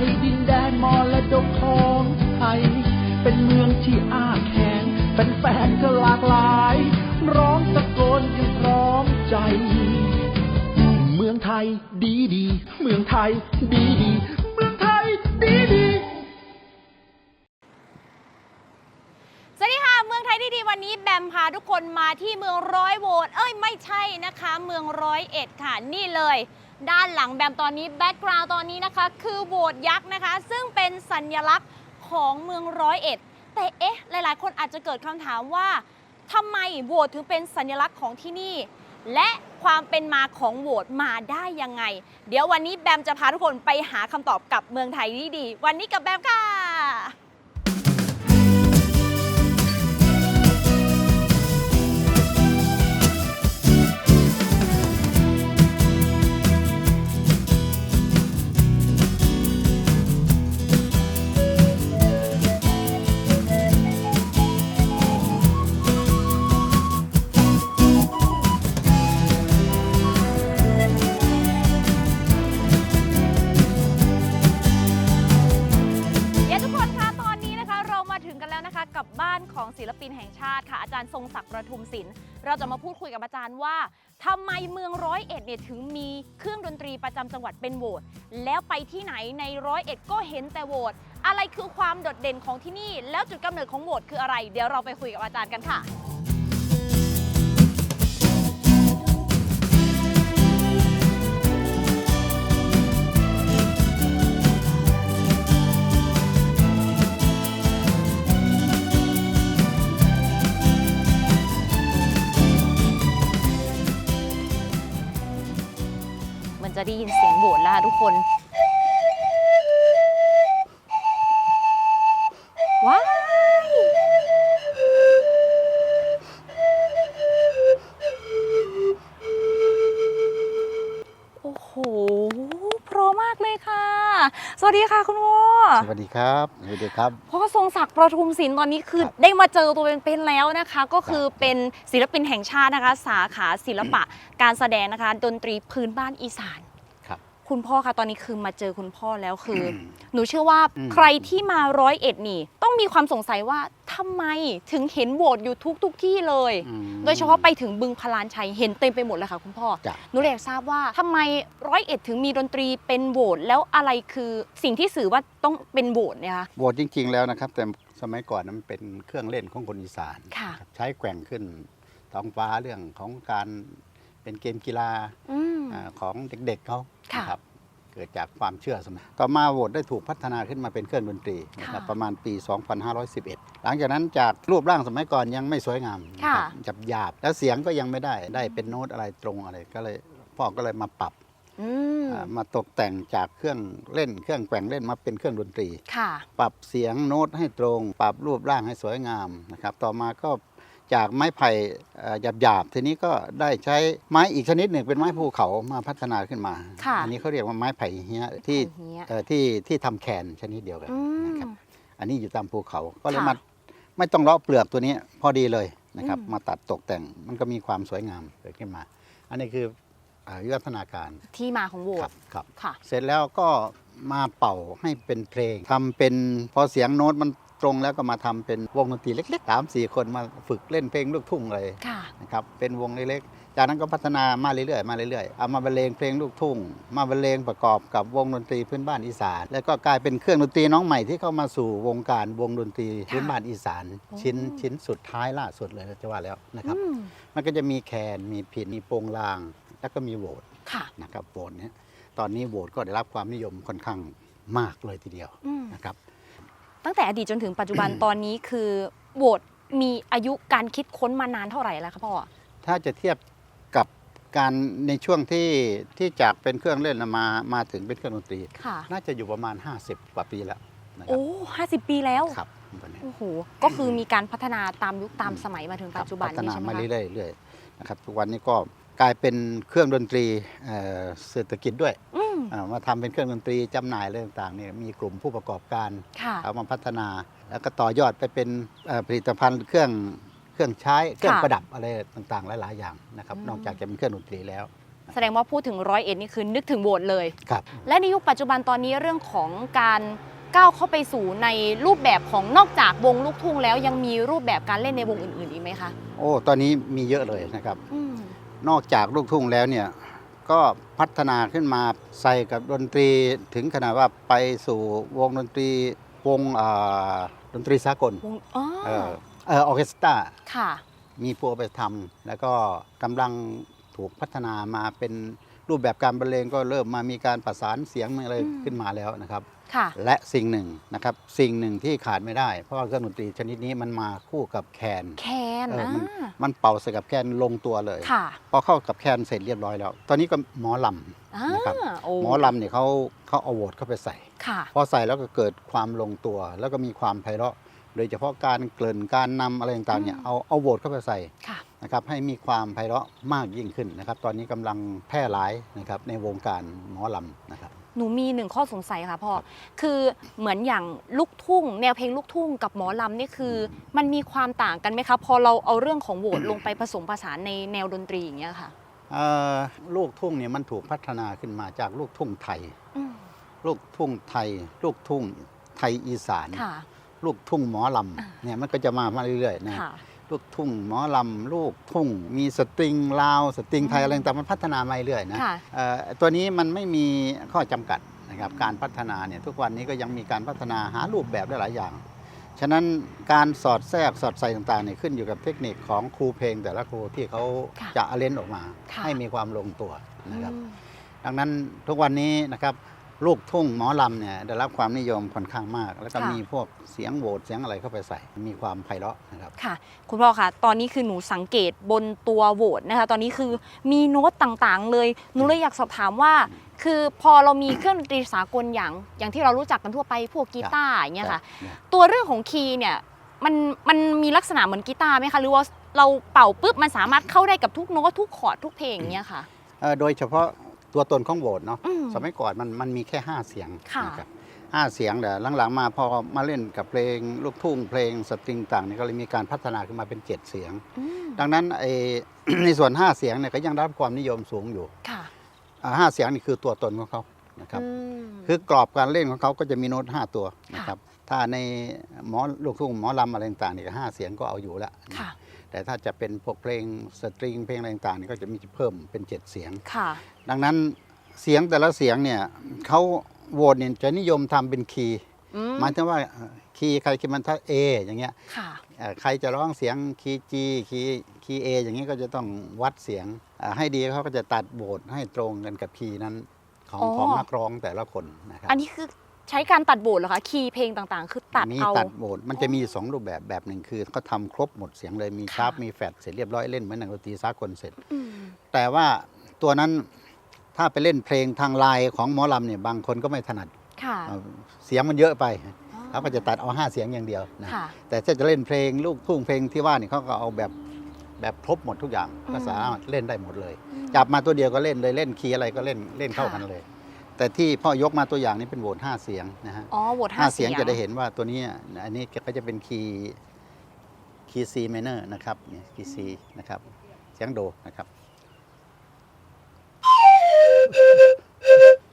นุกในดินแดนมรดกของไทย เป็นเมืองที่อ้าแขงแฟนๆก็หลากหลาย ร้องตะโกนกันพร้อมใจ เมืองไทยดีดี เมืองไทยดีดี เมืองไทยดีดีสวัสดีค่ะ เมืองไทยที่ดีวันนี้แบมพาทุกคนมาที่เมืองร้อยโวลต์เอ้ยไม่ใช่นะคะ เมืองร้อยเอ็ดค่ะนี่เลย ด้านหลังแบมตอนนี้แบ็กกราวตอนนี้นะคะ คือโบสถ์ยักษ์นะคะ ซึ่งเป็นสัญลักษณ์ของเมืองร้อยเอ็ด แต่เอ๊ะ หลาย ๆ คนอาจจะเกิดคำถามว่าทำไมโบสถ์ถึงเป็นสัญลักษณ์ของที่นี่ และความเป็นมาของโบสถ์มาได้ยังไง เดี๋ยววันนี้แบมจะพาทุกคนไปหาคำตอบกับเมืองไทยที่ดีวันนี้กับแบมค่ะ ศิลป์เราจะมาพูดคุยกับอาจารย์ว่าทำไมเมืองร้อยเอ็ดเนี่ยถึงมีเครื่องดนตรีประจำจังหวัดเป็นโหวตแล้วไปที่ไหนในร้อยเอ็ดก็เห็นแต่โหวตอะไรคือความโดดเด่นของที่นี่ แล้วจุดกำเนิดของโหวตคืออะไร เดี๋ยวเราไปคุยกับอาจารย์กันค่ะ จะได้ยินเสียงโหวตแล้วค่ะทุกคน ว้าย โอ้โห เพราะมากเลยค่ะ สวัสดีค่ะคุณพ่อ สวัสดีครับสวัสดีครับ พ่อทรงศักดิ์ประทุมศิลป์ตอนนี้คือครับได้มาเจอตัวเป็นๆแล้วนะคะ ก็คือเป็นศิลปินแห่งชาตินะคะ สาขาศิลปะการแสดงนะคะ ดนตรีพื้นบ้านอีสาน ครับคุณพ่อคะตอนนี้คือมาเจอคุณพ่อแล้วคืออหนูเชื่อว่าอืมใครที่มาร้อยเอ็ดนี่ ต้องมีความสงสัยว่าทำไมถึงเห็นโบสถ์อยู่ทุกทุกๆที่เลยอืมโดยเฉพาะไปถึงบึงพลานชัยเห็นเต็มไปหมดเลยค่ะคุณพ่อจ้ะหนูเลยอยากทราบว่าทำไมร้อยเอ็ดถึงมีดนตรีเป็นโบสถ์แล้วอะไรคือสิ่งที่สื่อว่าต้องเป็นโบสถ์เนี่ยคะโบสถ์จริง ๆแล้วนะครับแต่สมัยก่อนนั้นมันเป็นเครื่องเล่นของคนอีสานค่ะครับใช้แกว่งขึ้นท้องฟ้าเรื่องของการ เป็นเกมกีฬาอืม อาของเด็กๆเขาค่ะ นะครับเกิดจากความเชื่อสมัยต่อมาโบสถ์ได้ถูกพัฒนาขึ้นมาเป็นเครื่องดนตรีนะครับค่ะประมาณปี 2511 หลังจากนั้นจากรูปร่างสมัยก่อนยังไม่สวยงามนะค่ะครับจับหยาบแล้วเสียงก็ยังไม่ได้ได้เป็นโน้ตอะไรตรงอะไรก็เลยพ่อก็เลยมาปรับอืมอ่ามาตกแต่งจากเครื่องเล่น เครื่องแกว่งเล่นมาเป็นเครื่องดนตรี ค่ะ ปรับเสียงโน้ตให้ตรง ปรับรูปร่างให้สวยงามนะครับ ต่อมาก็ จากไม้ไผ่หยาบหยาบๆทีนี้ก็ได้ใช้ไม้อีกชนิดหนึ่งเป็นไม้ภูเขามาพัฒนาขึ้นมาค่ะอันี้เขาเรียกว่าไม้ไผ่เฮียที่ไผ่เหี้ยเอ่อที่ที่ทำแคนชนิดเดียวกันอืนะครับมอันนี้อยู่ตามภูเขาก็เลยค่ะมาไม่ต้องเลาะเปลือกตัวนี้พอดีเลยนะครับอืมมาตัดตกแต่งมันก็มีความสวยงามเกิดขึ้นมา อันนี้คืออ่าวิวัฒนาการที่มาของโบคสรัถ์บครับค่ะ เสร็จแล้วก็มาเป่าให้เป็นเพลงทำเป็นพอเสียงโน้ตมัน ตรงแล้วก็มาทำเป็นวงดนตรีเล็กๆสามสี่คนมาฝึกเล่นเพลงลูกทุ่งเลยค่ะนะครับเป็นวงเล็กๆ จากนั้นก็พัฒนามาเรื่อยๆมาเรื่อยๆเอามาบรรเลงเพลงลูกทุ่ง มาบรรเลงประกอบกับวงดนตรีพื้นบ้านอีสาน แล้วก็กลายเป็นเครื่องดนตรีน้องใหม่ที่เข้ามาสู่วงการวงดนตรีพื้นบ้านอีสาน ชิ้นชิ้นสุดท้ายล่าสุดเลยจะว่าแล้วนะครับอืมมันก็จะมีแคนมีผินมีโปงลาง แล้วก็มีโหวตค่ะนะครับโหวตเนี่ยตอนนี้โหวตก็ได้รับความนิยมค่อนข้างมากเลยทีเดียวอืมนะครับ ตั้งแต่อดีตจนถึงปัจจุบันตอนนี้คือโบสถ์มีอายุการคิดค้นมานานเท่าไหร่แล้วคะพ่อ ถ้าจะเทียบกับการในช่วงที่ที่จากเป็นเครื่องเล่นน่ะมามาถึงเป็นเครื่องดนตรี ค่ะ น่าจะอยู่ประมาณ 50 กว่าปีแล้วนะครัโอ้ห้าสิบปีแล้ว ครับวันนี้โอ้โห ก็คือมีการพัฒนาตามยุคตามสมัยมาถึงปัจจุบันพัฒนี้นาใช่ไหมมาคะ เรื่อยๆเรื่อยๆนะครับทุกวันนี้ก็กลายเป็นเครื่องดนตรีเอ่อเศรษฐกิจด้วยอืมอ่า มาทำเป็นเครื่องดนตรีจำหน่ายอะไรต่างๆเนี่ยมีกลุ่มผู้ประกอบการค่ะเอามาพัฒนา แล้วก็ต่อยอดไปเป็นเอ่อผลิตภัณฑ์เครื่องเครื่องใช้เครื่องค่ะประดับอะไรต่างๆ หลายๆอย่างนะครับอืมนอกจากจะเป็นเครื่องดนตรีแล้วแสดงว่าพูดถึงร้อยเอ็ดนี่คือนึกถึงโบสถ์เลยครับและในยุคปัจจุบันตอนนี้เรื่องของการก้าวเข้าไปสู่ในรูปแบบของนอกจากวงลูกทุ่งแล้วยังมีรูปแบบการเล่นในวงอื่นๆอีกไหมคะ โอ้ ตอนนี้มีเยอะเลยนะครับอืมนอกจากลูกทุ่งแล้วเนี่ย ก็พัฒนาขึ้นมาใส่กับดนตรีถึงขนาดว่าไปสู่วงดนตรีวงอ่าดนตรีสากลวงอ๋อเออเออออร์เคสตราค่ะ มีผู้เอาไปทำแล้วก็กำลังถูกพัฒนามาเป็นรูปแบบการบรรเลงก็เริ่มมามีการประสานเสียงอะไรอืมขึ้นมาแล้วนะครับค่ะ และสิ่งหนึ่งนะครับสิ่งหนึ่งที่ขาดไม่ได้ เพราะว่าเครื่องดนตรีชนิดนี้มันมาคู่กับแคนแคนเอออ่ามันมันเป่าใส่กับแคนลงตัวเลย ค่ะพอเข้ากับแคนเสร็จเรียบร้อยแล้ว ตอนนี้ก็หมอลอ่านะครับโอ้ำหมอลำเนี่ยเขาเขาเอาโหวตเข้าไปใส่ ค่ะพอใส่แล้วก็เกิดความลงตัว แล้วก็มีความไพเราะ โดยเฉพาะการเกริ่นการนำอะไรต่างๆเนี่ยอืมเอาเอาโหวตเข้าไปใส่ค่ะ นะครับให้มีความไพเราะมากยิ่งขึ้นนะครับ ตอนนี้กำลังแพร่หลายนะครับในวงการหมอลำนะครับ หนูมีหนึ่งข้อสงสัยค่ะพ่อ คือเหมือนอย่างลูกทุ่ง แนวเพลงลูกทุ่งกับหมอลำนี่คือ มันมีความต่างกันไหมคะพอเราเอาเรื่องของโหวตลงไปผสมผสานในแนวดนตรีอย่างเงี้ยค่ะเอ่อลูกทุ่งเนี่ยมันถูกพัฒนาขึ้นมาจากลูกทุ่งไทยอืมลูกทุ่งไทย ลูกทุ่งไทยอีสานค่ะลูกทุ่งหมอลำเนี่ยมันก็จะมามาเรื่อยๆนะค่ะ ลูกทุ่งหมอลำลูกทุ่ง มีสตริงลาวสตริงไทยอืมอะไรต่างๆมันพัฒนามาเรื่อยๆนะค่ะ เอ่อตัวนี้มันไม่มีข้อจำกัดนะครับการพัฒนาเนี่ยทุกวันนี้ก็ยังมีการพัฒนาหารูปแบบได้หลายอย่าง ฉะนั้นการสอดแทรกสอดใส่ต่างๆเนี่ยขึ้นอยู่กับเทคนิคของครูเพลงแต่ละครูที่เขาค่ะจะเอาเลนออกมา ค่ะ ให้มีความลงตัวนะครับ อืม ดังนั้นทุกวันนี้นะครับ ลูกทุ่งหมอลำเนี่ยได้รับความนิยมค่อนข้างมาก แล้วก็ค่ะ มีพวกเสียงโหวตเสียงอะไรเข้าไปใส่ มีความไพเราะนะครับ ค่ะ คุณพ่อคะตอนนี้คือหนูสังเกตบนตัวโหวตนะคะ ตอนนี้คือมีโน้ตต่างๆ เลย หนูเลยอยากสอบถามว่า คือพอเรามีเครื่องดนตรีสากลอย่าง อย่างที่เรารู้จักกันทั่วไปพวกกีตาร์อย่างเงี้ยค่ะตัวเรื่องของคีย์เนี่ยมันมันมีลักษณะเหมือนกีตาร์ไหมคะหรือว่าเราเป่าปุ๊บมันสามารถเข้าได้กับทุกโน้ตทุกคอร์ดทุกเพลงอย่างเงี้ยค่ะ เอ่อโดยเฉพาะ ตัวตนของโหวตเนาะอืมสมัยก่อนมันมันมีแค่ 5 เสียงค่ะนะครับห้าเสียงแต่หลังๆมาพอมาเล่นกับเพลงลูกทุ่งเพลงสตริงต่างเนี่ยก็เลยมีการพัฒนาขึ้นมาเป็น7เสียงอืมดังนั้นไอ้ในส่วน 5 เสียงเนี่ยก็ยังได้รับความนิยมสูงอยู่ค่ะอ่าห้าเสียงนี่คือตัวตนของเขานะครับอืมคือกรอบการเล่นของเขาก็จะมีโน้ต5ตัวนะครับถ้าในหมอลูกทุ่งหมอลำอะไรต่างๆนี่ก็ห้าเสียงก็เอาอยู่แล้วค่ะ แต่ถ้าจะเป็นพวกเพลงสตริงเพลงอะไรต่างๆนี่ก็จะมีเพิ่มเป็น7เสียงค่ะดังนั้นเสียงแต่ละเสียงเนี่ยเขาโหวตเนี่ยจะนิยมทำเป็นคีย์อืมหมายถึงว่าเอ่อคีย์ใครคีย์มันถ้า A อย่างเงี้ยค่ะเอ่อใครจะร้องเสียงคีย์ G คีย์คีย์ A อย่างนี้ก็จะต้องวัดเสียงเอ่อให้ดีเขาก็จะตัดโหวตให้ตรงกันกับคีย์นั้นของอ๋อของนักร้องแต่ละคนนะครับอันนี้คือ ใช้การตัดโบทเหรอคะคีย์เพลงต่างๆ คือตัดมีเอา ตัดโหวตมันจะมี 2 รูปแบบแบบหนึ่งคือเขาทำครบหมดเสียงเลยมีค่ะ ชาร์ปมีแฟดเสร็จเรียบร้อยเล่นเหมือนหนังดนตรีสากลเสร็จ อืมแต่ว่าตัวนั้นถ้าไปเล่นเพลงทางไลน์ของหมอลำเนี่ยบางคนก็ไม่ถนัดค่ะเอ่อเสียงมันเยอะไปเขาก็จะตัดเอาห้าเสียงอย่างเดียวนะค่ะ แต่ถ้าจะเล่นเพลงลูกทุ่งเพลงที่ว่านี่เขาก็เอาแบบแบบครบหมดทุกอย่างอืมก็สามารถเล่นได้หมดเลย จับมาตัวเดียวก็เล่นเลยเล่นคีย์อะไรก็เล่นเล่นเข้ากันเลย แต่ที่พ่อยกมาตัวอย่างนี้เป็นโหวตห้าเสียงนะฮะอ๋อโหวตห้าห้าเสีเสียยงงจะได้เห็นว่าตัวนี้อะอันนี้ก็จะเป็นคีย์คีย์ซีเมเนอร์นะครับเนี่ยคีย์ซีนะครับเสียงโดนะครับ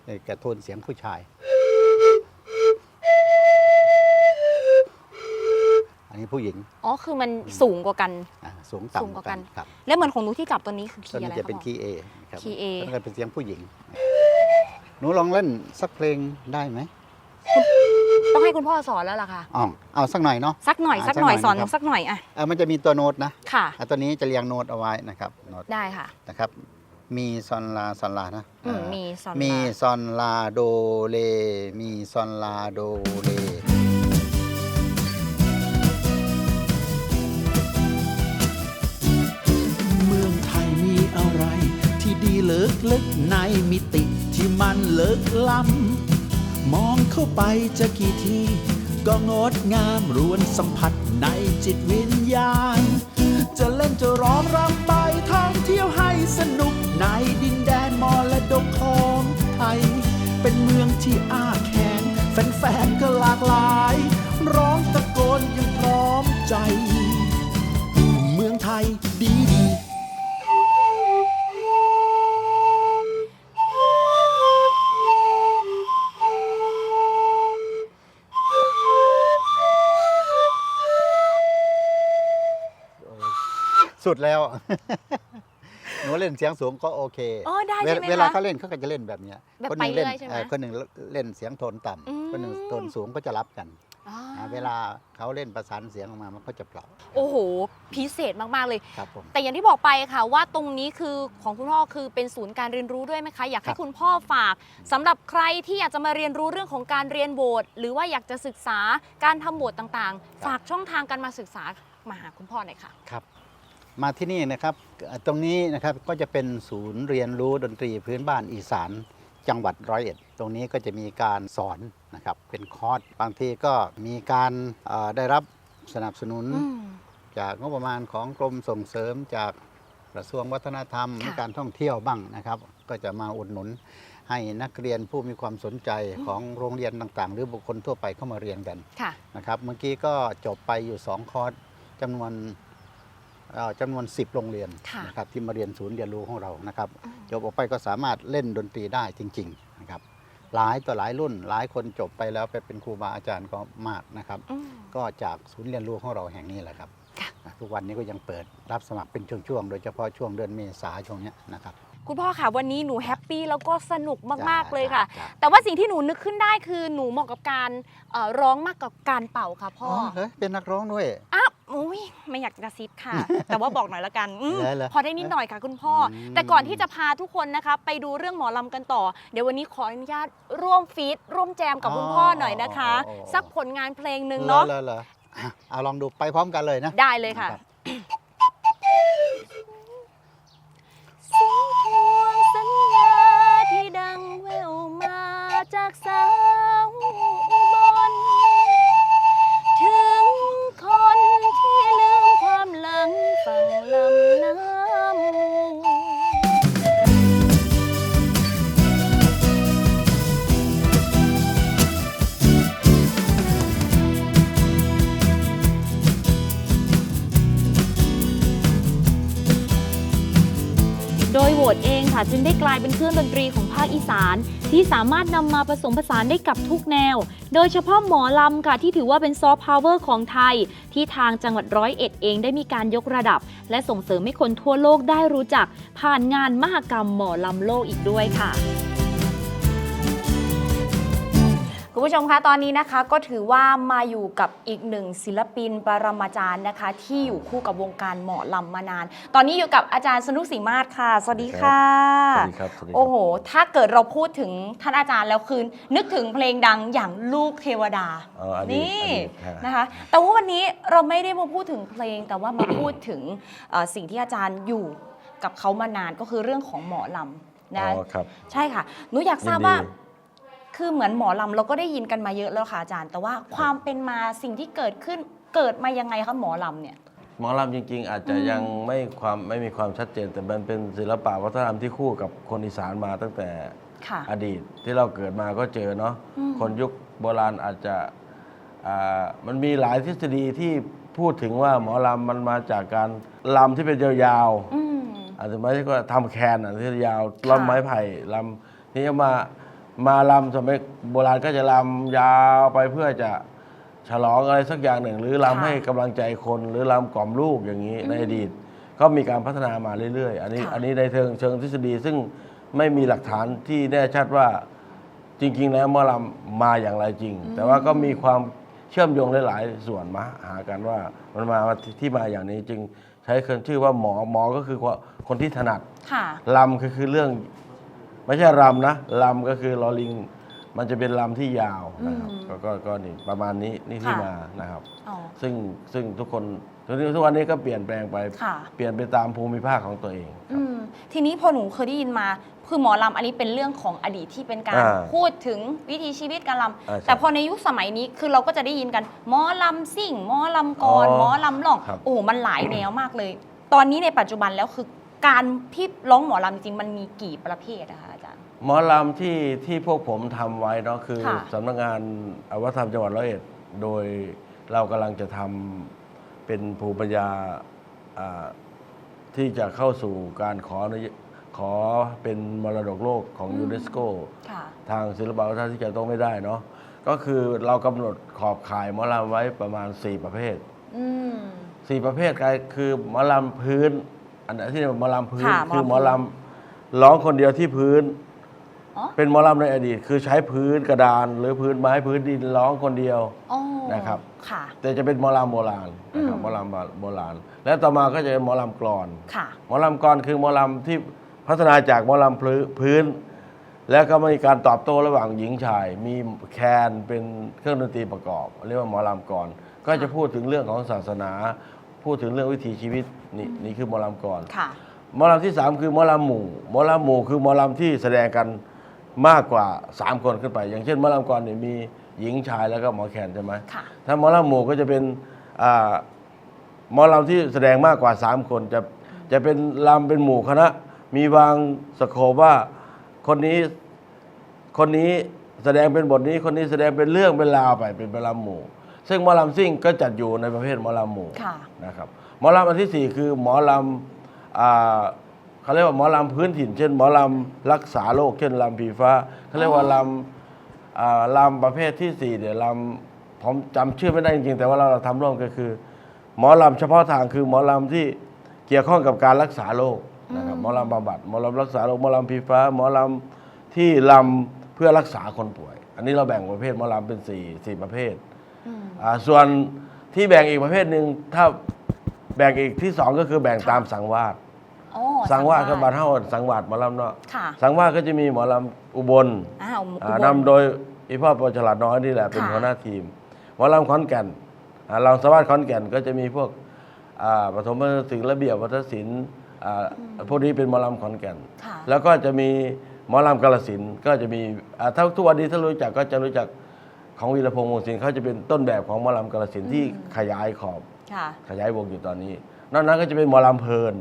นี่กระโทนเสียงผู้ชาย อันนี้ผู้หญิงอ๋อคือมันสูงกว่ากัน อ่าสูงสูงต่ำกว่ากัน ครับ แล้วเหมือนของหนูที่จับตัวนี้คือคีตัวย์นี้อะไรจะคะเป็นพ่อคีย์เอครับคีย์ A แล้วก็เป็นเสียงผู้หญิง หนูลองเล่นสักเพลงได้ไหมต้องให้คุณพ่อสอนแล้วล่ะค่ะอ๋อเอาสักหน่อยเนาะ สักหน่อยอ่าสักหน่อยสักหน่อยสอนนะครับ สักหน่อยอะเออมันจะมีตัวโน้ตนะค่ะ อะตัวนี้จะเรียงโน้ตเอาไว้นะครับโน้ตได้ค่ะ นะครับ มีซอนลาซอนลานะอืมเอ่อมีสอนมีมาซอนลาโดเลมีซอนลาโดเลเมืองไทยมีอะไร ที่กลึกในมิติ ที่มันเลิกล้ำมองเข้าไปจะกี่ที ก็งดงามรวนสัมผัสในจิตวิญญาณ จะเล่นจะร้องรำไปท่องเที่ยวให้สนุกในดินแดนมรดกของไทย เป็นเมืองที่อ้าแขนแฟนๆก็หลากหลาย สุดแล้ว หนูเล่นเสียงสูงก็โอเค อ๋อได้เวใช่ลาไหมเวลาคะเขาเล่นเขาก็จะเล่นแบบเนี้ยแบบคนหนึ่งเล่นไปเรื่อยใช่ไหมเอ่อคนหนึ่งเล่นเสียงโทนต่ำอืม คนหนึ่งโทนสูงก็จะรับกันอ่าอ่าเวลาเขาเล่นประสานเสียงออกมามันก็จะเปล่าโอ้โห พิเศษมากๆเลย ครับผม แต่อย่างที่บอกไปค่ะว่าตรงนี้คือของคุณพ่อคือเป็นศูนย์การเรียนรู้ด้วยไหมคะ อยากให้ครับ คุณพ่อฝากสำหรับใครที่อยากจะมาเรียนรู้เรื่องของการเรียนโบสถ์หรือว่าอยากจะศึกษาการทำโบสถ์ต่างๆ ฝากช่องทางการมาศึกษามาหาคุณพ่อหน่อยค่ะ ครับ มาที่นี่นะครับเอ่อตรงนี้นะครับก็จะเป็นศูนย์เรียนรู้ดนตรีพื้นบ้านอีสานจังหวัดร้อยเอ็ด ตรงนี้ก็จะมีการสอนนะครับเป็นคอร์สบางทีก็มีการเอ่อได้รับสนับสนุนอืมจากงบประมาณของกรมส่งเสริมจากกระทรวงวัฒนธรรมค่ะการท่องเที่ยวบ้างนะครับ ก็จะมาอุดหนุนให้นักเรียนผู้มีความสนใจของโรงเรียนต่างๆ หรือบุคคลทั่วไปเข้ามาเรียนกันค่ะนะครับ เมื่อกี้ก็จบไปอยู่ 2 คอร์สจำนวนเอ่อ จำนวน 10 โรงเรียนค่ะนะครับที่มาเรียนศูนย์เรียนรู้ของเรานะครับอืมจบออกไปก็สามารถเล่นดนตรีได้จริงๆนะครับหลายต่อหลายรุ่นหลายคนจบไปแล้วไปเป็นครูบาอาจารย์ก็มากนะครับอืมก็จากศูนย์เรียนรู้ของเราแห่งนี้แหละครับค่ะนะทุกวันนี้ก็ยังเปิดรับสมัครเป็นช่วงๆ โดยเฉพาะช่วงเดือนเมษาช่วงเนี้ยนะครับคุณพ่อค่ะวันนี้หนูแฮปปี้แล้วก็สนุกมาก ๆ เลยค่ะจ้าแต่ว่าสิ่งที่หนูนึกขึ้นได้คือหนูเหมาะกับการเอ่อร้องมากกว่าการเป่าค่ะพ่ออ๋ออเฮ้ยเป็นนักร้องด้วยอ้าว อุ้ยไม่อยากกระซิบค่ะ แต่ว่าบอกหน่อยละกันอืมเหรอเหรอพอได้นิดหน่อยค่ะคุณพ่ออม แต่ก่อนที่จะพาทุกคนนะคะ ไปดูเรื่องหมอลำกันต่อ เดี๋ยววันนี้ขออนุญาตร่วมฟีดร่วมแจมกับคุณพ่อหน่อยนะคะ สักผลงานเพลงหนึ่งเนาะเหรอเหรออะเอาลองดูไปพร้อมกันเลยนะ ได้เลยค่ะรับ ดเองค่ะจึงได้กลายเป็นเครื่องดนตรีของภาคอีสาน ที่สามารถนำมาผสมผสานได้กับทุกแนว โดยเฉพาะหมอลำค่ะที่ถือว่าเป็นซอฟต์พาวเวอร์ของไทย ที่ทางจังหวัดร้อยเอ็ดเองได้มีการยกระดับ และส่งเสริมให้คนทั่วโลกได้รู้จัก ผ่านงานมหกรรมหมอลำโลกอีกด้วยค่ะ คุณผู้ชมคะตอนนี้นะคะก็ถือว่ามาอยู่กับอีกหนึ่งศิลปินปรมาจารย์นะคะ ที่อยู่คู่กับวงการหมอลำมานาน ตอนนี้อยู่กับอาจารย์สนุกศรีมาศค่ะ สวัสดีค่ะ สวัสดีครับสวัสดีครับ โอ้โห ถ้าเกิดเราพูดถึงท่านอาจารย์แล้วคือนึกถึงเพลงดังอย่างลูกเทวดาอ๋ออดีตนี่อดีตฮะ นะคะ แต่ว่าวันนี้เราไม่ได้มาพูดถึงเพลง แต่ว่ามาพูดถึงเอ่อสิ่งที่อาจารย์อยู่กับเขามานานก็คือเรื่องของหมอลำนะอ๋คะอครับ ใช่ค่ะหนูอยากทราบยินดีว่า คือเหมือนหมอลำเราก็ได้ยินกันมาเยอะแล้วค่ะอาจารย์ แต่ว่าความเป็นมาสิ่งที่เกิดขึ้นเกิดมายังไงคะหมอลำเนี่ย หมอลำจริง ๆ อาจจะอืมยังไม่ความไม่มีความชัดเจน แต่มันเป็นศิลปะวัฒนธรรมที่คู่กับคนอีสานมาตั้งแต่ค่ะ อดีตที่เราเกิดมาก็เจอเนาะอืม คนยุคโบราณอาจจะอ่ามันมีหลายทฤษฎีที่พูดถึงว่าหมอลำมันมาจากการลำที่เป็นยาวอืม ๆอาจจะไม่ใช่ก็ทำแคนอะที่ยาวค่ะ ลำไม้ไผ่ลำที่จะมา มาลำสมัยโบราณก็จะลำยาวไปเพื่อจะฉลองอะไรสักอย่างหนึ่ง หรือลำให้กำลังใจคนหรือลำกล่อมลูกอย่างนี้ในอดีต ก็มีการพัฒนามาเรื่อยๆ อันนี้ค่ะ อันนี้ในเชิงเชิงทฤษฎีซึ่งไม่มีหลักฐานที่แน่ชัดว่าจริง ๆ แล้วหมอลำมาอย่างไรจริง แต่ว่าก็มีความเชื่อมโยงหลายๆ ส่วนมาหากันว่ามันมาที่มาอย่างนี้จึงใช้คำชื่อว่าหมอหมอก็คือคนที่ถนัด ค่ะ ลำก็คือเรื่อง ไม่ใช่รำนะลำก็คือลอลิง มันจะเป็นลำที่ยาวนะครับอืมก็ก็ก็นี่ประมาณนี้นี่ที่ค่ะ มานะครับ อ๋อ ซึ่งซึ่งทุกคนทุกทุกวันนี้ก็เปลี่ยนแปลงไปค่ะ เปลี่ยนไปตามภูมิภาคของตัวเองอืมทีนี้พอหนูเคยได้ยินมาคือหมอลำอันนี้เป็นเรื่องของอดีตที่เป็นการอ่าพูดถึงวิถีชีวิตการลอ่าำใช่แต่พอในยุคสมัยนี้คือเราก็จะได้ยินกันหมอลำซิ่งหมอลำกรอ๋อหมอลำร้อง ครับ โอ้โหมันหลายแนวมากเลย ตอนนี้ในปัจจุบันแล้วคือการที่ร้องหมอลำจริงๆมันมีกี่ประเภทนะคะอาจารย์ หมอลำที่ที่พวกผมทำไว้เนาะคือค่ะ สำนักงานวัฒนธรรมจังหวัดร้อยเอ็ด โดยเรากำลังจะทำเป็นภูมิปัญญาอ่าที่จะเข้าสู่การขออนุญาขอเป็นมรดกโลกของยูเนสโก ค่ะ ทางศิลปวัฒนธรรมที่จะต้องไม่ได้เนาะก็คือเรากำหนดขอบข่ายหมอลำไว้ประมาณ 4 ประเภท อืมสี่ประเภทก็คือหมอลำพื้น อันที่เรียกว่าหมอลำพื้นค่ะคือหหมมออลลำำร้องคนเดียวที่พื้น อ๋อ เป็นหมอลำในอดีต คือใช้พื้นกระดาน หรือพื้นไม้พื้นดินร้องคนเดียว อ๋อนะครับ ค่ะ แต่จะเป็นหมอลำโบราณนะครับอืม หมอลำโบราณ แล้วต่อมาก็จะเป็นหมอลำกรอน ค่ะ หมอลำกรอนคือหมอลำที่พัฒนาจากหมอลำพื้นพื้น แล้วก็มีการตอบโต้ระหว่างหญิงชาย มีแคนเป็นเครื่องดนตรีประกอบ เรียกว่าหมอลำกรก็จะพูดถึงเรื่องของศาสนา พูดถึงเรื่องวิถีชีวิตนี่นี่คือหมอลำกรค่ะ หมอลำที่สามคือหมอลำหมู่หมอลำหมู่คือหมอลำที่แสดงกัน มากกว่าสามคนขึ้นไป อย่างเช่นหมอลำกรเนี่ยมีหญิงชายแล้วก็หมอแคนใช่ไหมค่ะ ถ้าหมอลำหมู่ก็จะเป็นอ่าหมอลำที่แสดงมากกว่าสามคนจะจะเป็นลำเป็นหมู่คณะ มีวางสโคปว่าคนนี้คนนี้แสดงเป็นบทนี้คนนี้แสดงเป็นเรื่องเป็นราวไปเป็นหมอลำหมู่ ซึ่งหมอลำซิ่งก็จัดอยู่ในประเภทหมอลำหมู่ค่ะ นะครับหมอลำอันที่สี่คือหมอลำอ่า เขาเรียกว่าหมอลำพื้นถิ่น เช่นหมอลำรักษาโรคเช่นลำผีฟ้าเขาเรียกว่าลำอ่าลำประเภทที่สี่เดี๋ยวลำผมจำชื่อไม่ได้จริงๆแต่ว่าเราทำร่วมก็คือ หมอลำเฉพาะทางคือหมอลำที่เกี่ยวข้องกับการรักษาโรคนะครับหมอลำบำบัดหมอลำรักษาโรคหมอลำผีฟ้า หมอลำที่ลำเพื่อรักษาคนป่วย อันนี้เราแบ่งประเภทหมอลำเป็นสี่สี่ประเภทอ่าส่วนที่แบ่งอีกประเภทหนึ่งถ้าแบ่งอีกที่สองก็คือแบ่งตามสังวาส สังวาสกับบานเท่าสังวาสหมอลำเนาะค่ะสังวาสก็จะมีหมอลำอุบลอ้าวอุบลอ่านำโดยอีพ่อปอฉลาดน้อยนี่แหละเป็นค่ะ หัวหน้าทีมหมอลำขอนแก่นอ่าลำสวัสดิ์ขอนแก่นก็จะมีพวกอ่าปฐมศิลป์ระเบียบวัฒนศิลป์อ่าพวกนี้เป็นหมอลำขอนแก่น ค่ะแล้วก็จะมีหมอลำกาลสินธุ์ก็จะมีอ่าถ้าทุกวันนี้ถ้ารู้จักก็จะรู้จักของวีรพงษ์วงศ์ศิลป์เขาจะเป็นต้นแบบของหมอลำกาลสินธุ์ที่ขยายขอบ ค่ะ ขยายวงอยู่ตอนนี้ นอกนั้นก็จะเป็นหมอลำเพลิน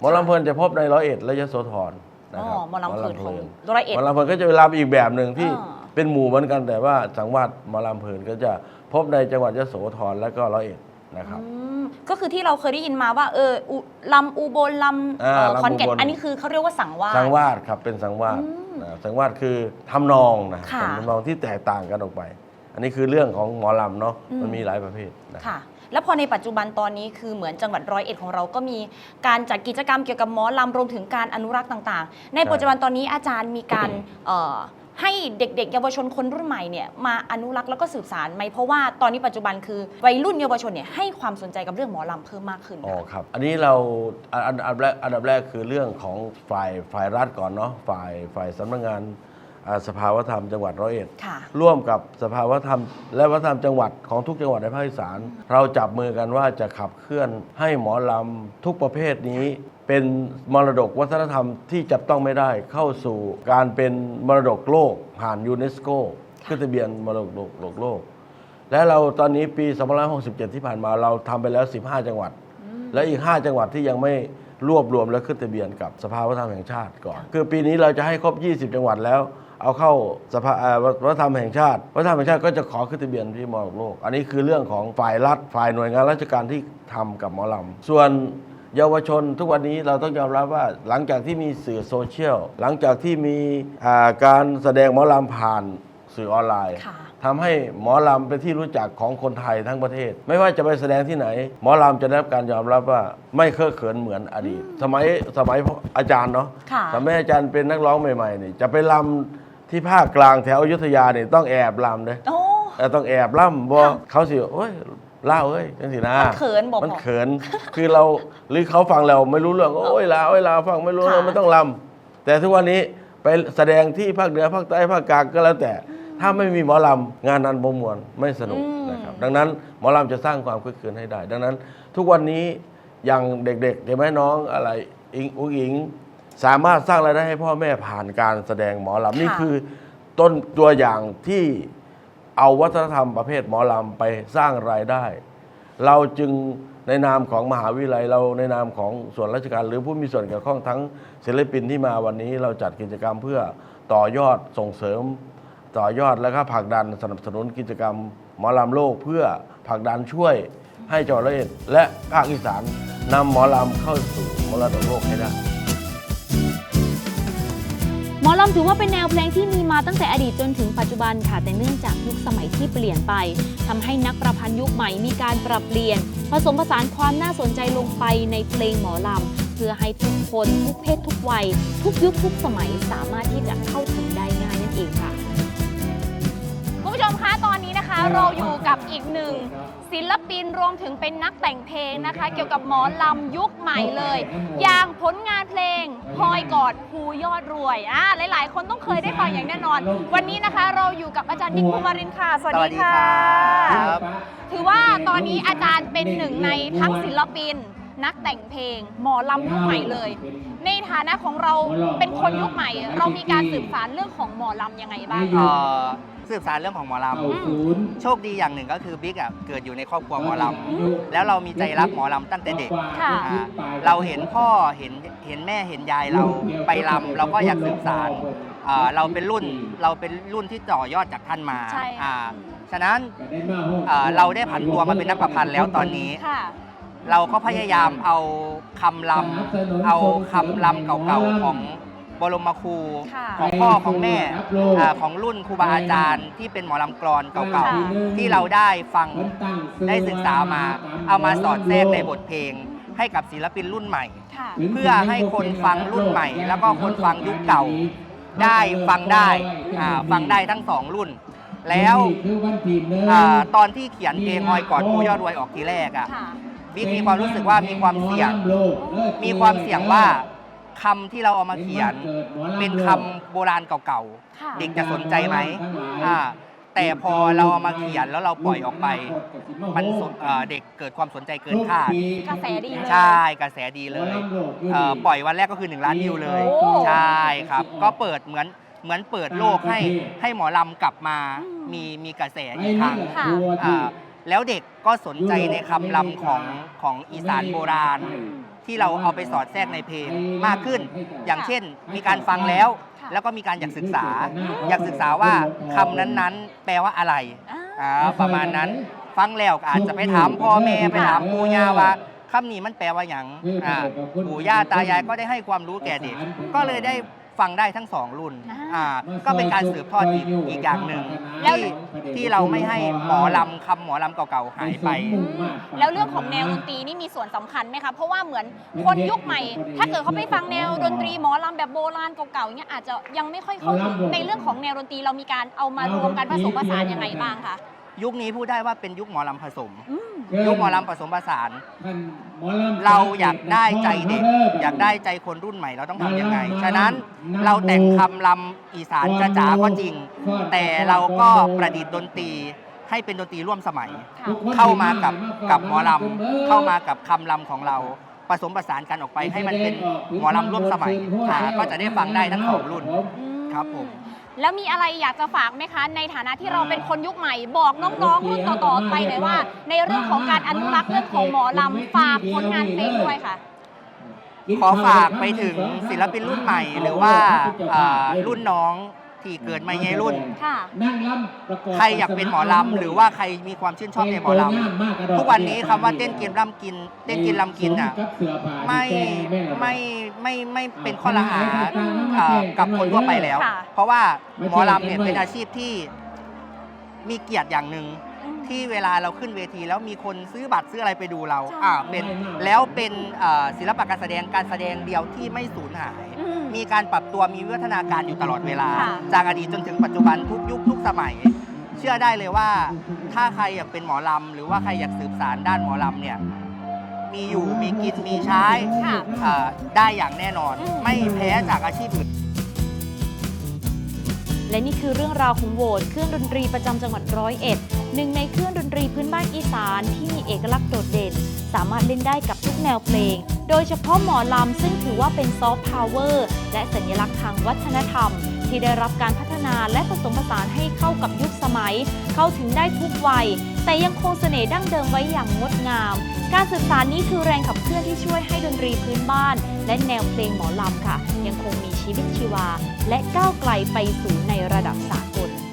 หมอลำเพลินจะพบในร้อยเอ็ดและยโสธรนะอ๋อครับหมอลำเพลินของร้อยเอ็ด หมอลำเพลินก็จะเป็นลำอีกแบบหนึ่งที่อ่า เป็นหมู่เหมือนกันแต่ว่าสังวาสหมอลำเพลินก็จะพบในจังหวัดยโสธรและก็ร้อยเอ็ดนะครับ อืมก็คือที่เราเคยได้ยินมาว่าเอออุลำอุบลลำอ่าเอ่อลำขอนแก่นอุบลอันนี้คือเขาเรียกว่าสังวาส สังวาสครับเป็นสังวาสอืมนะสังวาสคือทำนองนะค่ะทำนองที่แตกต่างกันออกไป อันนี้คือเรื่องของหมอลำเนาะอืม มันมีหลายประเภทนะ ค่ะ แล้วพอในปัจจุบันตอนนี้คือเหมือนจังหวัดร้อยเอ็ดของเราก็มีการจัดกิจกรรมเกี่ยวกับหมอลำรวมถึงการอนุรักษ์ต่างๆ ในปัจจุบันตอนนี้อาจารย์มีการเอ่อให้เด็กๆ เยาวชนคนรุ่นใหม่เนี่ยมาอนุรักษ์แล้วก็สืบสารไหมเพราะว่าตอนนี้ปัจจุบันคือวัยรุ่นเยาวชนเนี่ยให้ความสนใจกับเรื่องหมอลำเพิ่มมากขึ้นอ๋อค่ะครับ อันนี้เราอันอันอันดับแรกอันดับแรกคือเรื่องของฝ่ายฝ่ายรัฐก่อนเนาะฝ่ายฝ่ายสำนักงานอ่า สภาวธรรมจังหวัดร้อยเอ็ดค่ะร่วมกับสภาวธรรม และวัฒนธรรมจังหวัดของทุกจังหวัดในภาคอีสาน เราจับมือกันว่าจะขับเคลื่อนให้หมอลำทุกประเภทนี้ เป็นมรดกวัฒนธรรมที่จับต้องไม่ได้เข้าสู่การเป็นมรดกโลกผ่านยูเนสโกขึ้นทะเบียนมรดกโลกโลกโลกและเราตอนนี้ปี2567 ที่ผ่านมาเราทำไปแล้ว 15 จังหวัด และอีก 5 จังหวัดที่ยังไม่รวบรวมและขึ้นทะเบียนกับสภาวัฒนธรรมแห่งชาติก่อน คือปีนี้เราจะให้ครบ 20 จังหวัดแล้ว เอาเข้าสภาเอ่อวัฒนธรรมแห่งชาติ วัฒนธรรมแห่งชาติก็จะขอขึ้นทะเบียนที่มรดกโลก อันนี้คือเรื่องของฝ่ายรัฐฝ่ายหน่วยงานราชการที่ทำกับหมอลำส่วนเยาวชนทุกวันนี้เราต้องยอมรับว่าหลังจากที่มีสื่อโซเชียล หลังจากที่มีอ่าการแสดงหมอลำผ่านสื่อออนไลน์ค่ะทำให้หมอลำเป็นที่รู้จักของคนไทยทั้งประเทศ ไม่ว่าจะไปแสดงที่ไหน หมอลำจะได้รับการยอมรับว่าไม่เคอะเขินเหมือนอดีต สมัยสมัยอาจารย์เนาะค่ะสมัยอาจารย์เป็นนักร้องใหม่ๆนี่จะไปลำ ที่ภาคกลางแถวอยุธยาเนี่ยต้องแอบลำเลยโอ้เออต้องแอบล่ำบ่เขาสิโอ้ยเล่าเอ้ยจังสินะมันเขินบอกมันบอกเขิน คือเราหรือเขาฟังเราไม่รู้เรื่องโอ้ยลาวโอ้ยลาวฟังไม่รู้เรื่องค่ะ ไม่ต้องลำแต่ทุกวันนี้ไปแสดงที่ภาคเหนือภาคใต้ภาคกลางก็แล้วแต่ ถ้าไม่มีหมอลำงานนันประมวลไม่สนุกอืมนะครับ ดังนั้นหมอลำจะสร้างความคึกคืนให้ได้ ดังนั้น ทุกวันนี้อย่างเด็กๆเห็นไหมน้องอะไรอิงอุ้งอิง สามารถสร้างรายได้ให้พ่อแม่ผ่านการแสดงหมอลำนี่คือต้นตัวอย่างที่เอาวัฒนธรรมประเภทหมอลำไปสร้างรายได้ เราจึงในนามของมหาวิทยาลัยเราในนามของส่วนราชการ หรือผู้มีส่วนเกี่ยวข้องทั้งศิลปินที่มาวันนี้เราจัดกิจกรรมเพื่อต่อยอดส่งเสริม ต่อยอดแล้วก็ผลักดันสนับสนุนกิจกรรมหมอลำโลกเพื่อผลักดันช่วยให้จังหวัดร้อยเอ็ดและภาคอีสานนำหมอลำเข้าสู่มรดกโลกให้ได้หมอ ลำถือว่าเป็นแนวเพลงที่มีมาตั้งแต่อดีตจนถึงปัจจุบันค่ะ แต่เนื่องจากยุคสมัยที่เปลี่ยนไปทำให้นักประพันธ์ยุคใหม่มีการปรับเปลี่ยน ผสมผสานความน่าสนใจลงไปในเพลงหมอลำเพื่อให้ทุกคนทุกเพศทุกวัย ทุกยุคทุกสมัยสามารถที่จะเข้าถึงได้ง่ายนั่นเองค่ะคุณผู้ชมคะตอนนี้นะคะเราอยู่กับอีกหนึ่ง ศิลปินรวมถึงเป็นนักแต่งเพลงนะคะ เกี่ยวกับหมอลำยุคใหม่เลย อย่างผลงานเพลงพลอยกอดภูยอดรวยอ่าหลาย ๆ คนต้องเคยได้ฟังอย่างแน่นอน วันนี้นะคะเราอยู่กับอาจารย์บิ๊กภูมารินทร์ค่ะ สวัสดีค่ะ ครับ ถือว่าตอนนี้อาจารย์เป็นหนึ่งในทั้งศิลปิน นักแต่งเพลง หมอลำยุคใหม่เลย ในฐานะของเราเป็นคนยุคใหม่ เรามีการสืบสานเรื่องของหมอลำยังไงบ้างเอ่คะอ สืบสารเรื่องของหมอลำโชคดีอย่างหนึ่งก็คือบิ๊กอะเกิดอยู่ในครอบครัวหมอลำแล้วเรามีใจรักหมอลำตั้งแต่เด็กค่ะอ่าเราเห็นพ่อเห็นเห็นแม่เห็นยายเราไปลำเราก็อยากสืบสารอ่าเราเป็นรุ่นเราเป็นรุ่นที่ต่อยอดจากท่านมาใช่ค่ะ อ่าฉะนั้นอ่าเราได้ผันตัวมาเป็นนักประพันธ์แล้วตอนนี้ ค่ะ เราก็พยายามเอาคำลำเอาคำลำเก่าๆของ บรมครูค่ะของพ่อของแม่อาของรุ่นครูบาอาจารย์ ที่เป็นหมอลำกรอนเก่าๆที่เราได้ฟังได้ศึกษามา เอามาสอดแทรกในบทเพลง ให้กับศิลปินรุ่นใหม่ ค่ะ เพื่อให้คนฟังรุ่นใหม่ แล้วก็คนฟังยุคเก่า ได้ฟังได้อ่าฟังได้ทั้งสองรุ่น แล้วอ่าตอนที่เขียนเพลงออยกอดผู้ยอดรวยออกทีแรกอะค่ะ บิ๊กมีความรู้สึกว่ามีความเสี่ยง มีความเสี่ยงว่า คำที่เราเอามาเขียน เป็นคำโบราณเก่าค่ะ ๆ เด็กจะสนใจไหมอ่าแต่พอเราเอามาเขียนแล้วเราปล่อยออกไป มันสนเอ่อเด็กเกิดความสนใจเกินคาดกระแสดีเลย ใช่กระแสดีเลยเอ่อปล่อยวันแรกก็คือ 1 ล้านวิวเลย โอ้ ใช่ครับ ก็เปิดเหมือนเหมือนเปิดโลกให้ให้หมอลำกลับมาอืมมีมีกระแสอีกครั้ง ค่ะ อ่าแล้วเด็กก็สนใจในคำลำของของอีสานโบราณ ที่เราเอาไปสอดแทรกในเพลงมากขึ้น อย่างเช่น มีการฟังแล้วค่ะแล้วก็มีการอยากศึกษา อยากศึกษาว่าคำนั้นๆ แปลว่าอะไรอ่าอ่าประมาณนั้นฟังแล้วก็อาจจะไปถามพ่อแม่ไปถามปู่ย่าว่าคำนี้มันแปลว่าอย่างอ่าปู่ย่าตายายก็ได้ให้ความรู้แก่เด็ก ก็เลยได้ ฟังได้ทั้งสองรุ่นอ่าอ่าก็เป็นการสืบทอดอีกอีกอย่างหนึ่งแล้วที่ที่เราไม่ให้หมอลำคำหมอลำเก่าๆหายไป แล้วเรื่องของแนวดนตรีนี่มีส่วนสำคัญไหมคะเพราะว่าเหมือนคนยุคใหม่ ถ้าเกิดเขาไปฟังแนวดนตรีหมอลำแบบโบราณเก่าๆเนี่ยอาจจะยังไม่ค่อยเข้าถึงในเรื่องของแนวดนตรีเรามีการเอามารวมกันผสมผสานยังไงบ้างคะยุคนี้พูดได้ว่าเป็นยุคหมอลำผสมอืม ยุคหมอลำผสมผสาน เราอยากได้ใจเด็ก อยากได้ใจคนรุ่นใหม่เราต้องทำยังไง ฉะนั้นเราแต่งคำลำอีสานจ๋าๆก็จริง แต่เราก็ประดิษฐ์ดนตรีให้เป็นดนตรีร่วมสมัยค่ะเข้ามากับกับหมอลำเข้ามากับคำลำของเราผสมผสานกันออกไปให้มันเป็นหมอลำร่วมสมัยอ่าก็จะได้ฟังได้ทั้งสองรุ่นครับผม แล้วมีอะไรอยากจะฝากไหมคะ ในฐานะที่เราเป็นคนยุคใหม่ บอกน้องๆรุ่นต่อๆไปหน่อยว่า ในเรื่องของการอนุรักษ์เรื่องของหมอลำฝากผลงานเพลงด้วยค่ะ ขอฝากไปถึงศิลปินรุ่นใหม่หรือว่าอ่ารุ่นน้อง ที่เกิดมาในรุ่น ค่ะใครอยากเป็นหมอลำหรือว่าใครมีความชื่นชอบในหมอลำทุกวันนี้คำว่าเต้นกินรำกิน เต้นกินลำกินอะไม่ไม่ไม่ไม่เป็นข้อละหาอ่ากับคนทั่วไปแล้วค่ะเพราะว่าหมอลำเนี่ยเป็นอาชีพที่มีเกียรติอย่างหนึ่ง ที่เวลาเราขึ้นเวที แล้วมีคนซื้อบัตรซื้ออะไรไปดูเราใช่ อ่าเป็นแล้วเป็นอ่าศิลปะการแสดงการแสดงเดียวที่ไม่สูญหาย อืม มีการปรับตัวมีวิวัฒนาการอยู่ตลอดเวลา ค่ะ จากอดีตจนถึงปัจจุบันทุกยุคทุกสมัย เชื่อได้เลยว่าถ้าใครอยากเป็นหมอลำหรือว่าใครอยากสืบสารด้านหมอลำเนี่ยมีอยู่มีกินมีใช้ค่ะอ่าได้อย่างแน่นอน อืม ไม่แพ้จากอาชีพอื่น และนี่คือเรื่องราวของโหวตเครื่องดนตรีประจำจังหวัดร้อยเอ็ด หนึ่งในเครื่องดนตรีพื้นบ้านอีสานที่มีเอกลักษณ์โดดเด่น สามารถเล่นได้กับทุกแนวเพลง โดยเฉพาะหมอลำซึ่งถือว่าเป็นซอฟต์พาวเวอร์และสัญลักษณ์ทางวัฒนธรรม ที่ได้รับการพัฒนาและผสมผสานให้เข้ากับยุคสมัย เข้าถึงได้ทุกวัย แต่ยังคงเสน่ห์ดั้งเดิมไว้อย่างงดงาม การศึกษานี้คือแรงขับเคลื่อนที่ช่วยให้ดนตรีพื้นบ้าน และแนวเพลงหมอลำค่ะ ยังคงมีชีวิตชีวา และก้าวไกลไปสู่ในระดับสากล